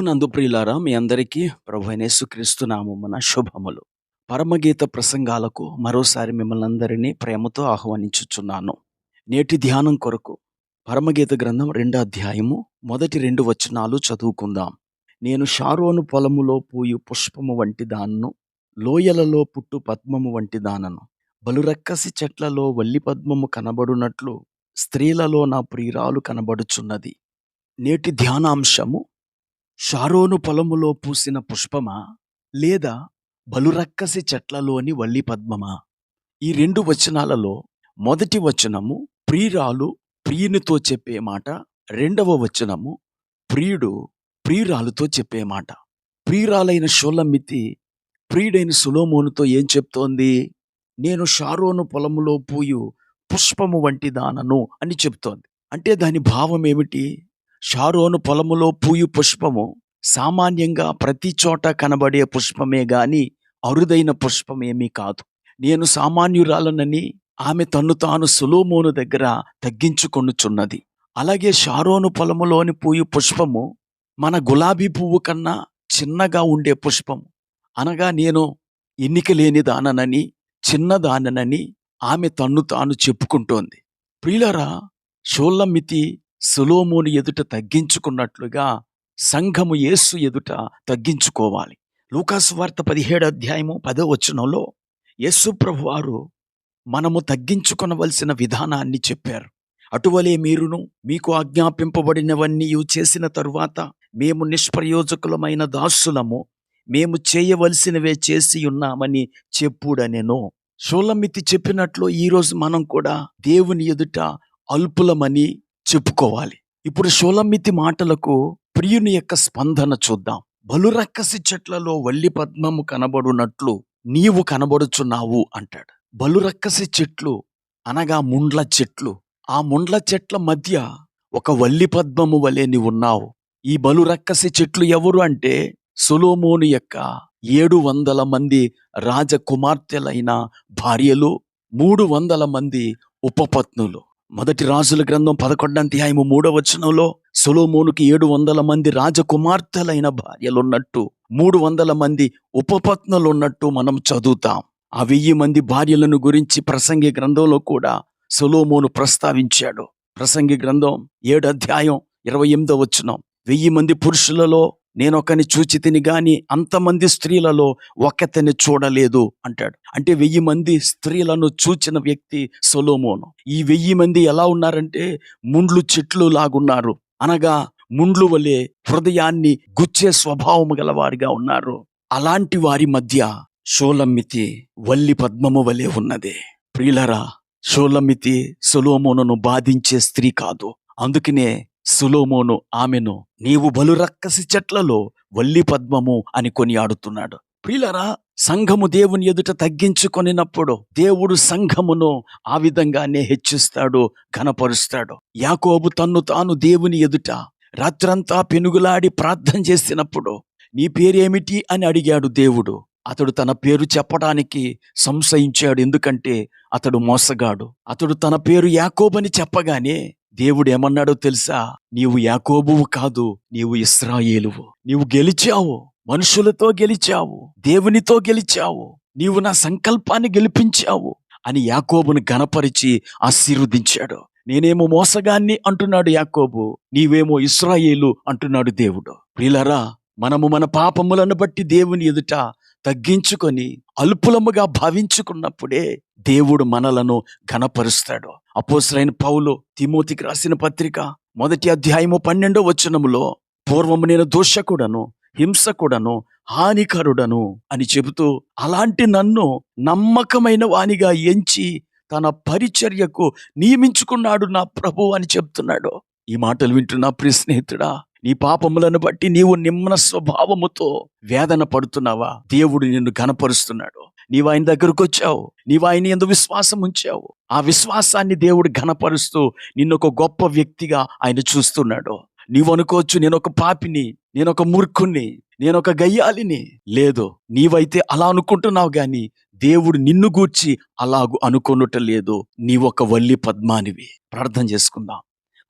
ప్రభునందు ప్రియులారా మీ అందరికీ ప్రభు నామమున శుభములు. పరమగీత ప్రసంగాలకు మరోసారి మిమ్మల్ని అందరినీ ప్రేమతో ఆహ్వానించుచున్నాను. నేటి ధ్యానం కొరకు పరమగీత గ్రంథం రెండో అధ్యాయము మొదటి రెండు వచనాలు చదువుకుందాం. నేను షారోను పొలములో పూయు పుష్పము వంటి దానను లోయలలో పుట్టు పద్మము వంటి దానను. బలురక్కసి చెట్లలో వల్లి పద్మము కనబడునట్లు స్త్రీలలో నా ప్రియురాలు కనబడుచున్నది. నేటి ధ్యానాంశము షారోను పొలములో పూసిన పుష్పమా లేదా బలురక్కసి చెట్లలోని వల్లి పద్మమా? ఈ రెండు వచనాలలో మొదటి వచనము ప్రియురాలు ప్రియునితో చెప్పే మాట రెండవ వచనము ప్రియుడు ప్రియురాలుతో చెప్పే మాట. ప్రియురాలైన షోలమితి ప్రియుడైన సులోమోనుతో ఏం చెప్తోంది? నేను షారోను పొలములో పూయు పుష్పము వంటి దానను అని చెప్తోంది. అంటే దాని భావం ఏమిటి షారోను పొలములో పూయు పుష్పము సామాన్యంగా ప్రతి చోట కనబడే పుష్పమే గాని అరుదైన పుష్పమేమీ కాదు. నేను సామాన్యురాలనని ఆమె తన్ను తాను సులోమోను దగ్గర తగ్గించుకొనుచున్నది. అలాగే షారోను పొలములోని పూయు పుష్పము మన గులాబీ పువ్వు కన్నా చిన్నగా ఉండే పుష్పము. అనగా నేను ఎన్నిక లేని దాననని చిన్నదాననని ఆమె తన్ను తాను చెప్పుకుంటోంది. ప్రియులరా షోల్లమితి సులోమోని ఎదుట తగ్గించుకున్నట్లుగా సంఘము యేసు ఎదుట తగ్గించుకోవాలి. లూకాసు వార్త పదిహేడు అధ్యాయము పదో వచనంలో యేసు ప్రభు వారు మనము తగ్గించుకొనవలసిన విధానాన్ని చెప్పారు. అటువలే మీరును మీకు ఆజ్ఞాపింపబడినవన్నీ చేసిన తరువాత మేము నిష్ప్రయోజకులమైన దాసులము మేము చేయవలసినవే చేసి ఉన్నామని చెప్పుడనెను. షోలమితి చెప్పినట్లు ఈరోజు మనం కూడా దేవుని ఎదుట అల్పులమని చెప్పుకోవాలి. ఇప్పుడు షోలమితి మాటలకు ప్రియుని యొక్క స్పందన చూద్దాం. బలురక్కసి చెట్లలో వల్లి పద్మము కనబడునట్లు నీవు కనబడుచున్నావు అంటాడు. బలురక్కసి చెట్లు అనగా ముండ్ల చెట్లు. ఆ ముండ్ల చెట్ల మధ్య ఒక వల్లి పద్మము వలె నీవు ఉన్నావు. ఈ బలురక్కసి చెట్లు ఎవరు అంటే సులోమోను యొక్క ఏడు వందల మంది రాజకుమార్తెలైన భార్యలు మూడు వందల మంది ఉపపత్నులు. మొదటి రాజుల గ్రంథం పదకొండ అధ్యాయము మూడవ వచనంలో సొలోమోనుకి ఏడు వందల మంది రాజకుమార్తెలైన భార్యలున్నట్టు మూడు వందల మంది ఉపపత్నులున్నట్టు మనం చదువుతాం. ఆ వెయ్యి మంది భార్యలను గురించి ప్రసంగి గ్రంథంలో కూడా సొలోమోను ప్రస్తావించాడు. ప్రసంగి గ్రంథం ఏడు అధ్యాయం ఇరవై ఎనిమిదో వచనం. వెయ్యి మంది పురుషులలో నేనొకని చూచి తిని గాని అంతమంది స్త్రీలలో ఒక్కతని చూడలేదు అంటాడు. అంటే వెయ్యి మంది స్త్రీలను చూచిన వ్యక్తి సొలోమోను. ఈ వెయ్యి మంది ఎలా ఉన్నారంటే ముండ్లు చెట్లు లాగున్నారు. అనగా ముండ్లు వలె హృదయాన్ని గుచ్చే స్వభావము గలవారిగా ఉన్నారు. అలాంటి వారి మధ్య షోలమ్మితి వల్లి పద్మము వలె ఉన్నది. ప్రియులరా షోలమ్మితి సొలోమోనును బాధించే స్త్రీ కాదు. అందుకనే సులోమోను ఆమెను నీవు బలు రక్కసి చెట్లలో వల్లి పద్మము అని కొని ఆడుతున్నాడు సంఘము దేవుని ఎదుట తగ్గించుకొనినప్పుడు దేవుడు సంఘమును ఆ విధంగానే హెచ్చిస్తాడు ఘనపరుస్తాడు. యాకోబు తన్ను తాను దేవుని ఎదుట రాత్రంతా పెనుగులాడి ప్రార్థన చేసినప్పుడు నీ పేరేమిటి? అని అడిగాడు దేవుడు. అతడు తన పేరు చెప్పడానికి సంశయించాడు ఎందుకంటే అతడు మోసగాడు. అతడు తన పేరు యాకోబని చెప్పగానే దేవుడు ఏమన్నాడో తెలుసా? నీవు యాకోబువు కాదు నీవు ఇస్రాయేలువు. నీవు గెలిచావు మనుషులతో గెలిచావు దేవునితో గెలిచావు నీవు నా సంకల్పాన్ని గెలిపించావు అని యాకోబును గణపరిచి ఆశీర్వదించాడు. నేనేమో మోసగాన్ని అంటున్నాడు యాకోబు నీవేమో ఇస్రాయేలు అంటున్నాడు దేవుడు. ప్రిలరా మనము మన పాపములను బట్టి దేవుని ఎదుట తగ్గించుకొని అల్పులముగా భావించుకున్నప్పుడే దేవుడు మనలను ఘనపరుస్తాడు. అపోసరైన పౌలు తిమోతికి రాసిన పత్రిక మొదటి అధ్యాయము పన్నెండో వచనములో పూర్వము నేను దోషకుడను హింసకుడను హానికరుడను అని చెబుతూ అలాంటి నన్ను నమ్మకమైన వానిగా ఎంచి తన పరిచర్యకు నియమించుకున్నాడు నా ప్రభు అని చెప్తున్నాడు. ఈ మాటలు వింటున్నా ప్రియ స్నేహితుడా నీ పాపములను బట్టి నీవు నిమ్మన స్వభావముతో వేదన పడుతున్నావా? దేవుడు నిన్ను ఘనపరుస్తున్నాడు. నీవు ఆయన దగ్గరకు వచ్చావు. నీవు ఆయన ఎందు విశ్వాసం ఉంచావు. ఆ విశ్వాసాన్ని దేవుడు ఘనపరుస్తూ నిన్ను ఒక గొప్ప వ్యక్తిగా ఆయన చూస్తున్నాడు. నీవు అనుకోవచ్చు నేను ఒక పాపిని నేను ఒక మూర్ఖుణ్ణి నేను ఒక గయ్యాలిని లేదు నీవైతే అలా అనుకుంటున్నావు గాని దేవుడు నిన్ను గూర్చి అలాగు అనుకొనుట లేదు. నీవొక వల్లి పద్మానివి. ప్రార్థన చేసుకుందాం.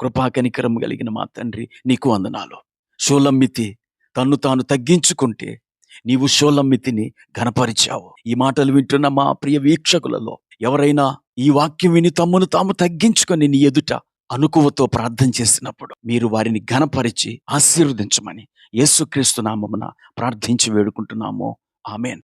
కృపాకనికరం కలిగిన మా తండ్రి నీకు వందనాలు. షోలమ్మితి తన్ను తాను తగ్గించుకుంటే నీవు షోలమ్మితిని ఘనపరిచావు. ఈ మాటలు వింటున్న మా ప్రియ వీక్షకులలో ఎవరైనా ఈ వాక్యం విని తమ్మును తాము తగ్గించుకొని నీ ఎదుట అనుకువతో ప్రార్థన చేసినప్పుడు మీరు వారిని ఘనపరిచి ఆశీర్వదించమని యేసుక్రీస్తు నామమున ప్రార్థించి వేడుకుంటున్నాము. ఆమెన్.